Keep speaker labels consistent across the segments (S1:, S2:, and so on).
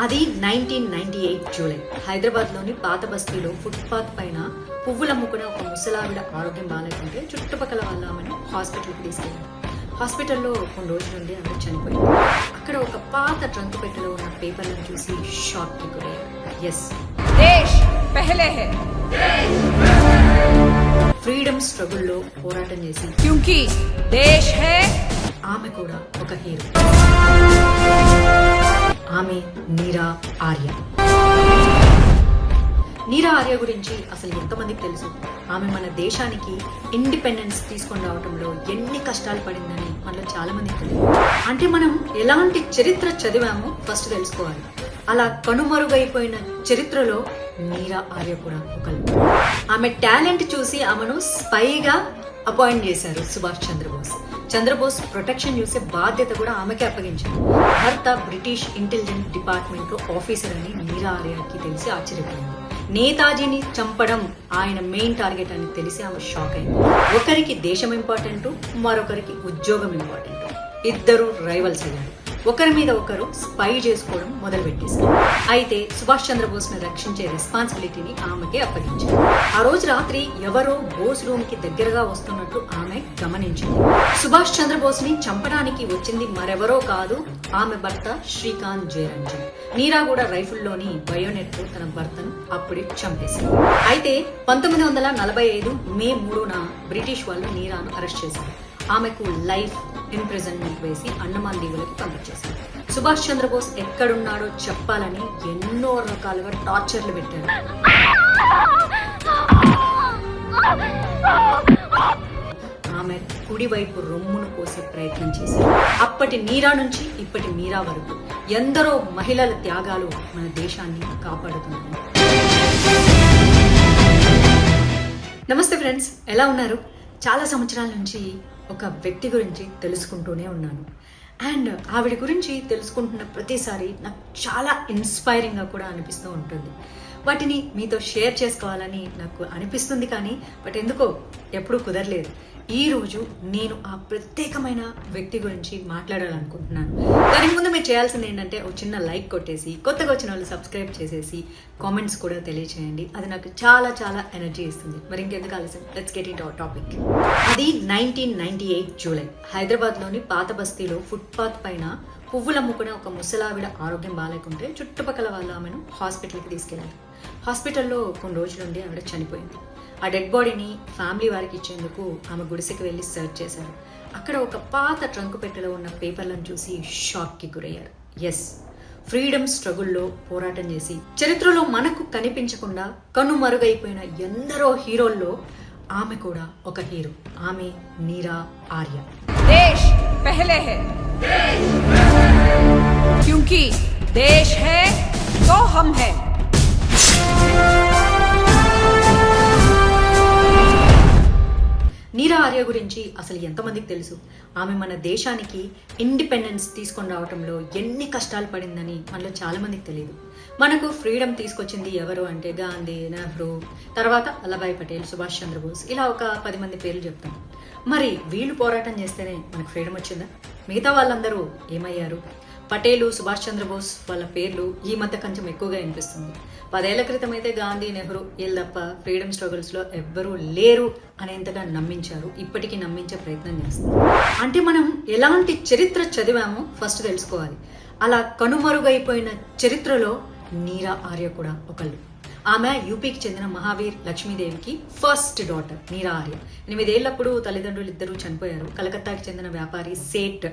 S1: అది nineteen ninety eight July. హైదరాబాద్లోని పాత బస్తీలో ఫుట్పాత్ పైన పువ్వులు అమ్ముకునే ఒక ముసలావిడ ఆరోగ్యం బాగాలేకుంటే చుట్టుపక్కల వాళ్ళు హాస్పిటల్కి తీసుకెళ్ళారు హాస్పిటల్లో కొన్ని రోజుల నుండి అందరు చనిపోయింది అక్కడ ఒక పాత ట్రంక్ పెట్టెలో ఉన్న పేపర్లను చూసి షాక్కి గురయ్యారు. ఎస్
S2: దేశ్
S1: ఫ్రీడమ్ స్ట్రగుల్లో పోరాటం చేసి
S2: దేశ్
S1: ఆమె కూడా ఒక హీరో. ఆమె నీరా ఆర్య. నీరా ఆర్య గురించి అసలు ఎంతమందికి తెలుసు? ఆమె మన దేశానికి ఇండిపెండెన్స్ తీసుకొని రావడంలో ఎన్ని కష్టాలు పడిందని మనలో చాలా మందికి తెలియదు. అంటే మనం ఎలాంటి చరిత్ర చదివామో ఫస్ట్ తెలుసుకోవాలి. అలా కనుమరుగైపోయిన చరిత్రలో నీరా ఆర్య కూడా ఒకరు ఆమె టాలెంట్ చూసి ఆమెను స్పైగా అపాయింట్ చేశారు సుభాష్ చంద్రబోస్. చంద్రబోస్ ప్రొటెక్షన్ చూసే బాధ్యత కూడా ఆమెకే అప్పగించారు. భర్త బ్రిటిష్ ఇంటెలిజెన్స్ డిపార్ట్మెంట్లో ఆఫీసర్ అని మీరా ఆర్యాకి తెలిసి ఆశ్చర్యపోయింది. నేతాజీని చంపడం ఆయన మెయిన్ టార్గెట్ అని తెలిసి ఆమె షాక్ అయింది. ఒకరికి దేశం ఇంపార్టెంట్ మరొకరికి ఉద్యోగం ఇంపార్టెంట్ ఇద్దరు రైవల్స్ అయ్యారు. ఒకరి మీద ఒకరు స్పై చేసుకోవడం మొదలు అయితే సుభాష్ చంద్రబోస్ను రక్షించే రెస్పాన్సిబిలిటీని ఆమెకే అప్పగించారు ఆ రోజు రాత్రి ఎవరో బోస్ రూమ్కి దగ్గరగా వస్తున్నట్లు ఆమె గమనించింది. సుభాష్ చంద్రబోస్ని చంపడానికి వచ్చింది మరెవరో కాదు ఆమె భర్త శ్రీకాంత్ జయరంజన్. నీరా కూడా రైఫిల్లోని బయోనెట్తో తన భర్తను అప్పుడే చంపేశారు అయితే పంతొమ్మిది వందల నలభై ఐదు మే మూడున బ్రిటిష్ వాళ్ళు నీరాను అరెస్ట్ చేశారు. ఆమెకు లైఫ్ ఇంప్రిజన్మెంట్ వేసి అండమాన్ దీవులకి పంపించేశారు. సుభాష్ చంద్రబోస్ ఎక్కడున్నాడో చెప్పాలని ఎన్నో రకాలుగా టార్చర్లు పెట్టారు. ఆమె కుడివైపు రొమ్మును కోసే ప్రయత్నం చేశారు అప్పటి నీరా నుంచి ఇప్పటి మీరా వరకు ఎందరో మహిళల త్యాగాలు మన దేశాన్ని కాపాడుతున్నాయి. నమస్తే ఫ్రెండ్స్ ఎలా ఉన్నారు? చాలా సంవత్సరాల నుంచి ఒక వ్యక్తి గురించి తెలుసుకుంటూనే ఉన్నాను. అండ్ ఆవిడ గురించి తెలుసుకుంటున్న ప్రతిసారి నాకు చాలా ఇన్స్పైరింగ్గా కూడా అనిపిస్తూ ఉంటుంది. వాటిని మీతో షేర్ చేసుకోవాలని నాకు అనిపిస్తుంది కానీ బట్ ఎందుకో ఎప్పుడూ కుదరలేదు. ఈ రోజు నేను ఆ ప్రత్యేకమైన వ్యక్తి గురించి మాట్లాడాలనుకుంటున్నాను. దానికి ముందు మీరు చేయాల్సింది ఏంటంటే ఒక చిన్న లైక్ కొట్టేసి కొత్తగా వచ్చిన వాళ్ళు సబ్స్క్రైబ్ చేసేసి కామెంట్స్ కూడా తెలియచేయండి. అది నాకు చాలా చాలా ఎనర్జీ ఇస్తుంది. మరి ఇంకెందుకు ఆలస్యం? Let's get it our topic అది నైన్టీన్ నైన్టీ ఎయిట్ జూలై. హైదరాబాద్లోని పాత బస్తీలో ఫుట్పాత్ పైన పువ్వులు అమ్ముకునే ఒక ముసలావిడ ఆరోగ్యం బాగాలేకుంటే చుట్టుపక్కల వాళ్ళు ఆమెను హాస్పిటల్కి తీసుకెళ్ళారు. హాస్పిటల్లో కొన్ని రోజులు నుండి ఆవిడ చనిపోయింది. ఆ డెడ్ బాడీని ఫ్యామిలీ వారికి ఇచ్చేందుకు ఆమె గుడిసెకి వెళ్ళి సెర్చ్ చేశారు. అక్కడ ఒక పాత ట్రంక్ పెట్టెలో ఉన్న పేపర్లను చూసి షాక్కి గురయ్యారు. ఎస్ ఫ్రీడమ్ స్ట్రగుల్లో పోరాటం చేసి చరిత్రలో మనకు కనిపించకుండా కనుమరుగైపోయిన ఎందరో హీరోల్లో ఆమె కూడా ఒక హీరో. ఆమె నీరా ఆర్య.
S2: దేశ్ పెహలే హై. క్యూంకి దేశ్ హై
S1: హై. ఆర్య గురించి అసలు ఎంతమందికి తెలుసు? ఆమె మన దేశానికి ఇండిపెండెన్స్ తీసుకొని రావడంలో ఎన్ని కష్టాలు పడిందని మనలో చాలామందికి తెలియదు మనకు ఫ్రీడమ్ తీసుకొచ్చింది ఎవరు అంటే గాంధీ నెహ్రూ తర్వాత వల్లభాయ్ పటేల్ సుభాష్ చంద్రబోస్. ఇలా ఒక పది మంది పేర్లు చెప్తాం. మరి వీళ్ళు పోరాటం చేస్తేనే మనకు ఫ్రీడమ్ వచ్చిందా? మిగతా వాళ్ళందరూ ఏమయ్యారు? పటేలు సుభాష్ చంద్రబోస్ వాళ్ళ పేర్లు ఈ మధ్య కొంచెం ఎక్కువగా వినిపిస్తుంది. పదేళ్ళ క్రితం అయితే గాంధీ నెహ్రూ వీళ్ళు తప్ప ఫ్రీడమ్ స్ట్రగుల్స్లో ఎవ్వరూ లేరు అనేంతగా నమ్మించారు. ఇప్పటికీ నమ్మించే ప్రయత్నం చేస్తారు అంటే మనం ఎలాంటి చరిత్ర చదివామో ఫస్ట్ తెలుసుకోవాలి. అలా కనుమరుగైపోయిన చరిత్రలో నీరా ఆర్య కూడా ఒకళ్ళు. ఆమె యూపీకి చెందిన మహావీర్ లక్ష్మీదేవికి ఫస్ట్ డాటర్ నీరా ఆర్య. ఎనిమిదేళ్ళప్పుడు తల్లిదండ్రులు ఇద్దరూ చనిపోయారు. కలకత్తాకి చెందిన వ్యాపారి సేట్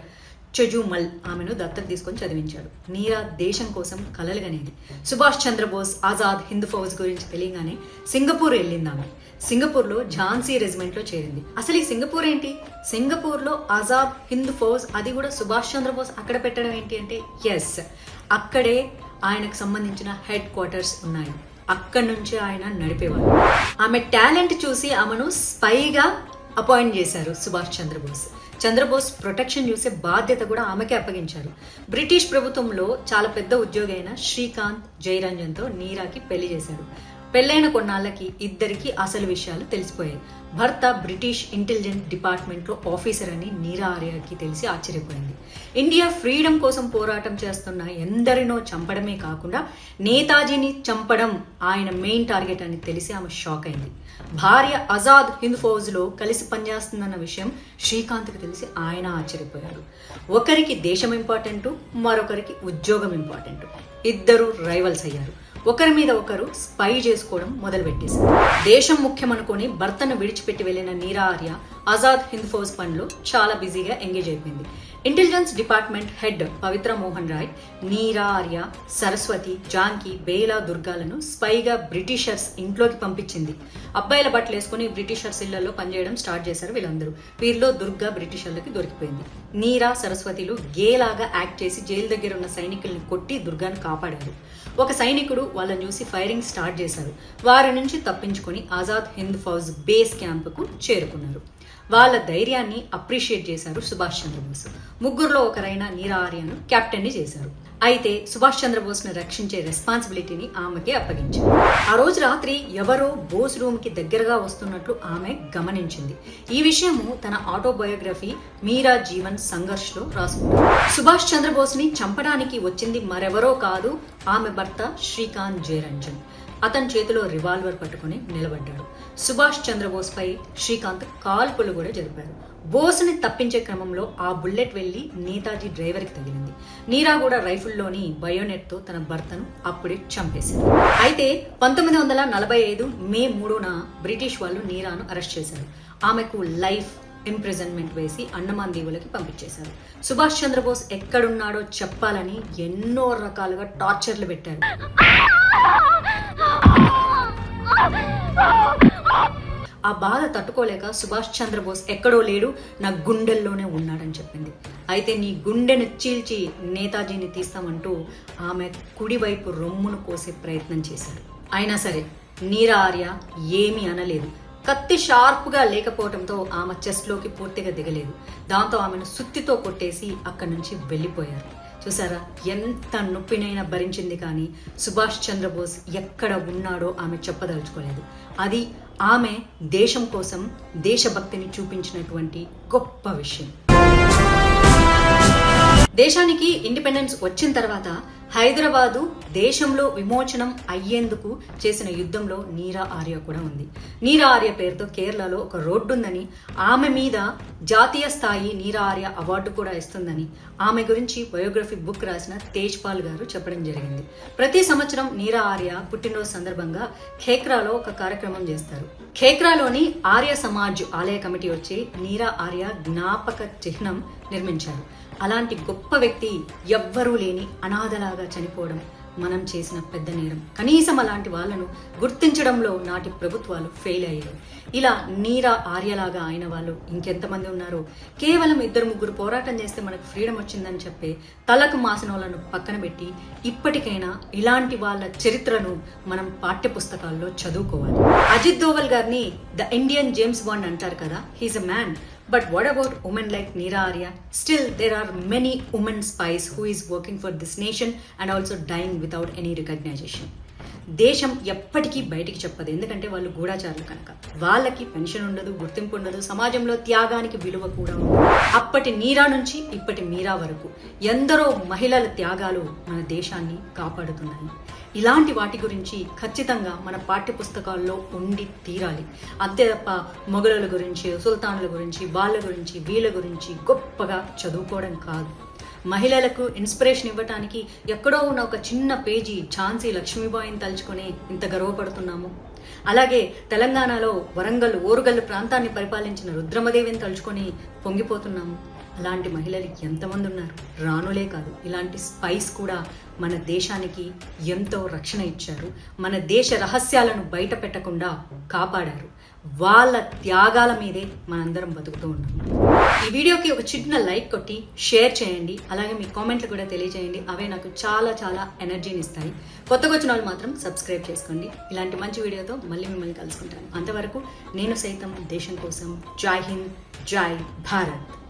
S1: చజుమల్ ఆమెను దత్తత తీసుకొని చదివించాడు. నీరా దేశం కోసం కలలుగనేది. సుభాష్ చంద్రబోస్ ఆజాద్ హింద్ ఫౌజ్ గురించి తెలియగానే సింగపూర్ వెళ్ళింది ఆమె. సింగపూర్లో ఝాన్సీ రెజిమెంట్లో చేరింది. అసలు ఈ సింగపూర్ ఏంటి? సింగపూర్లో ఆజాద్ హింద్ ఫౌజ్ అది కూడా సుభాష్ చంద్రబోస్ అక్కడ పెట్టడం ఏంటి అంటే ఎస్ అక్కడే ఆయనకు సంబంధించిన హెడ్ క్వార్టర్స్ ఉన్నాయి. అక్కడి నుంచి ఆయన నడిపేవారు. ఆమె టాలెంట్ చూసి ఆమెను స్పైగా అపాయింట్ చేశారు సుభాష్ చంద్రబోస్. చంద్రబోస్ ప్రొటెక్షన్ చూసే బాధ్యత కూడా ఆమెకే అప్పగించారు. బ్రిటిష్ ప్రభుత్వంలో చాలా పెద్ద ఉద్యోగి అయిన శ్రీకాంత్ జయరంజన్తో నీరాకి పెళ్ళి చేశారు పెళ్ళైన కొన్నాళ్ళకి ఇద్దరికి అసలు విషయాలు తెలిసిపోయాయి. భర్త బ్రిటిష్ ఇంటెలిజెన్స్ డిపార్ట్మెంట్లో ఆఫీసర్ అని నీరా ఆర్యకి తెలిసి ఆశ్చర్యపోయింది. ఇండియా ఫ్రీడమ్ కోసం పోరాటం చేస్తున్న ఎందరినో చంపడమే కాకుండా నేతాజీని చంపడం ఆయన మెయిన్ టార్గెట్ అని తెలిసి ఆమె షాక్ అయింది. భార్య ఆజాద్ హింద్ ఫౌజ్లో కలిసి పనిచేస్తుందన్న విషయం శ్రీకాంత్కి తెలిసి ఆయన ఆశ్చర్యపోయారు. ఒకరికి దేశం ఇంపార్టెంట్ మరొకరికి ఉద్యోగం ఇంపార్టెంట్. ఇద్దరు రైవల్స్ అయ్యారు. ఒకరి మీద ఒకరు స్పై చేసుకోవడం మొదలుపెట్టేశారు దేశం ముఖ్యం అనుకుని భర్తను విడిచిపెట్టి వెళ్ళిన నీరా ఆర్య ఆజాద్ హింద్ ఫౌజ్ పనిలో చాలా బిజీగా ఎంగేజ్ అయిపోయింది. Intelligence department head Pavitra Mohan Roy Neera Arya Saraswati Janki Bela దుర్గాలను స్పైగా బ్రిటిషర్స్ ఇంట్లోకి పంపించింది. అబ్బాయిల బట్టలు వేసుకుని బ్రిటిషర్స్ ఇళ్ళలో పనిచేయడం స్టార్ట్ చేశారు వీళ్ళందరూ. వీరిలో దుర్గా బ్రిటిషర్లకి దొరికిపోయింది. నీరా సరస్వతిలు గేలాగా యాక్ట్ చేసి జైలు దగ్గర ఉన్న సైనికుల్ని కొట్టి దుర్గాను కాపాడారు. ఒక సైనికుడు వాళ్ళని చూసి ఫైరింగ్ స్టార్ట్ చేశారు. వారి నుంచి తప్పించుకొని ఆజాద్ హింద్ ఫౌజ్ బేస్ క్యాంపుకు చేరుకున్నారు. వాళ్ళ ధైర్యాన్ని అప్రిషియేట్ చేశారు సుభాష్ చంద్రబోస్. ముగ్గురులో ఒకరైన నీరా ఆర్యను కెప్టెన్ని చేశారు. అయితే సుభాష్ చంద్రబోస్ను రక్షించే రెస్పాన్సిబిలిటీని ఆమెకే అప్పగించారు ఆ రోజు రాత్రి ఎవరో బోస్ రూమ్కి దగ్గరగా వస్తున్నట్లు ఆమె గమనించింది. ఈ విషయము తన ఆటోబయోగ్రఫీ మీరా జీవన్ సంఘర్ష్లో సుభాష్ చంద్రబోస్ని చంపడానికి వచ్చింది మరెవరో కాదు ఆమె భర్త శ్రీకాంత్ జయరంజన్. అతని చేతిలో రివాల్వర్ పట్టుకుని నిలబడ్డాడు. సుభాష్ చంద్రబోస్ పై శ్రీకాంత్ కాల్పులు కూడా జరిపారు. బోస్ని తప్పించే క్రమంలో ఆ బుల్లెట్ వెళ్ళి నేతాజీ డ్రైవర్కి తగిలింది. నీరా కూడా రైఫిల్లోని బయోనెట్తో తన భర్తను అప్పుడే చంపేసింది. అయితే పంతొమ్మిది వందల నలభై ఐదు మే మూడున బ్రిటిష్ వాళ్ళు నీరాను అరెస్ట్ చేశారు. ఆమెకు లైఫ్ ఇంప్రిజన్మెంట్ వేసి అండమాన్ దీవులకి పంపించేశారు. సుభాష్ చంద్రబోస్ ఎక్కడున్నాడో చెప్పాలని ఎన్నో రకాలుగా టార్చర్లు పెట్టారు. ఆ బాధ తట్టుకోలేక సుభాష్ చంద్రబోస్ ఎక్కడో లేడు నా గుండెల్లోనే ఉన్నాడని చెప్పింది. అయితే నీ గుండెను చీల్చి నేతాజీని తీస్తామంటూ ఆమె కుడివైపు రొమ్మును కోసే ప్రయత్నం చేశారు అయినా సరే నీరా ఆర్య ఏమీ అనలేదు. కత్తి షార్ప్గా లేకపోవడంతో ఆమె చెస్ట్లోకి పూర్తిగా దిగలేదు. దాంతో ఆమెను సుత్తితో కొట్టేసి అక్కడి నుంచి వెళ్ళిపోయారు. చూసారా? ఎంత నొప్పినైనా భరించింది కానీ సుభాష్ చంద్రబోస్ ఎక్కడ ఉన్నాడో ఆమె చెప్పదలుచుకోలేదు. అది ఆమె దేశం కోసం దేశభక్తిని చూపించినటువంటి గొప్ప విషయం. దేశానికి ఇండిపెండెన్స్ వచ్చిన తర్వాత హైదరాబాదు దేశంలో విమోచనం అయ్యేందుకు చేసిన యుద్ధంలో నీరా ఆర్య కూడా ఉంది. నీరా ఆర్య పేరుతో కేరళలో ఒక రోడ్డు ఉందని ఆమె మీద జాతీయ స్థాయి నీరా ఆర్య అవార్డు కూడా ఇస్తుందని ఆమె గురించి బయోగ్రఫీ బుక్ రాసిన తేజ్పాల్ గారు చెప్పడం జరిగింది. ప్రతి సంవత్సరం నీరా ఆర్య పుట్టినరోజు సందర్భంగా ఖేక్రాలో ఒక కార్యక్రమం చేస్తారు. ఖేక్రాలోని ఆర్య సమాజ్ ఆలయ కమిటీ వచ్చి నీరా ఆర్య జ్ఞాపక చిహ్నం నిర్మించారు. అలాంటి గొప్ప వ్యక్తి ఎవ్వరూ లేని అనాథలాగా చనిపోవడం మనం చేసిన పెద్ద నేరం. కనీసం అలాంటి వాళ్ళను గుర్తించడంలో నాటి ప్రభుత్వాలు ఫెయిల్ అయ్యాయి. ఇలా నీరా ఆర్యలాగా అయిన వాళ్ళు ఇంకెంతమంది ఉన్నారో కేవలం ఇద్దరు ముగ్గురు పోరాటం చేస్తే మనకు ఫ్రీడమ్ వచ్చిందని చెప్పే తలకు మాసిన వాళ్ళను పక్కన పెట్టి ఇప్పటికైనా ఇలాంటి వాళ్ళ చరిత్రను మనం పాఠ్య పుస్తకాల్లో చదువుకోవాలి. అజిత్ దోవల్ గారిని ద ఇండియన్ జేమ్స్ బాండ్ అంటారు కదా? He's a man. But what about women like Neera Arya still there are many women spies who is working for this nation and also dying without any recognition దేశం ఎప్పటికీ బయటికి చెప్పదు. ఎందుకంటే వాళ్ళు గూఢాచారులు కనుక. వాళ్ళకి పెన్షన్ ఉండదు గుర్తింపు ఉండదు సమాజంలో త్యాగానికి విలువ కూడా ఉండదు. అప్పటి నీరా నుంచి ఇప్పటి మీరా వరకు ఎందరో మహిళల త్యాగాలు మన దేశాన్ని కాపాడుతున్నాయి. ఇలాంటి వాటి గురించి ఖచ్చితంగా మన పాఠ్య పుస్తకాల్లో ఉండి తీరాలి. అంతే తప్ప మొఘలుల గురించి సుల్తానుల గురించి వాళ్ళ గురించి వీళ్ళ గురించి గొప్పగా చదువుకోవడం కాదు. మహిళలకు ఇన్స్పిరేషన్ ఇవ్వటానికి ఎక్కడో ఉన్న ఒక చిన్న పేజీ ఝాన్సీ లక్ష్మీబాయిని తలుచుకొని ఇంత గర్వపడుతున్నాము. అలాగే తెలంగాణలో వరంగల్ ఓరుగల్లు ప్రాంతాన్ని పరిపాలించిన రుద్రమదేవిని తలుచుకొని పొంగిపోతున్నాము. అలాంటి మహిళలు ఎంతమంది ఉన్నారు? రానులే కాదు. ఇలాంటి స్పైస్ కూడా మన దేశానికి ఎంతో రక్షణ ఇచ్చారు. మన దేశ రహస్యాలను బయట పెట్టకుండా కాపాడారు. వాళ్ళ త్యాగాల మీదే మనందరం బతుకుతూ ఉన్నాం. ఈ వీడియోకి ఒక చిన్న లైక్ కొట్టి షేర్ చేయండి. అలాగే మీ కామెంట్లు కూడా తెలియజేయండి. అవే నాకు చాలా చాలా ఎనర్జీని ఇస్తాయి. కొత్తగా వచ్చిన వాళ్ళు మాత్రం సబ్స్క్రైబ్ చేసుకోండి. ఇలాంటి మంచి వీడియోతో మళ్ళీ మిమ్మల్ని కలుసుకుంటాను. అంతవరకు నేను సైతం దేశం కోసం. జై హింద్ జై భారత్.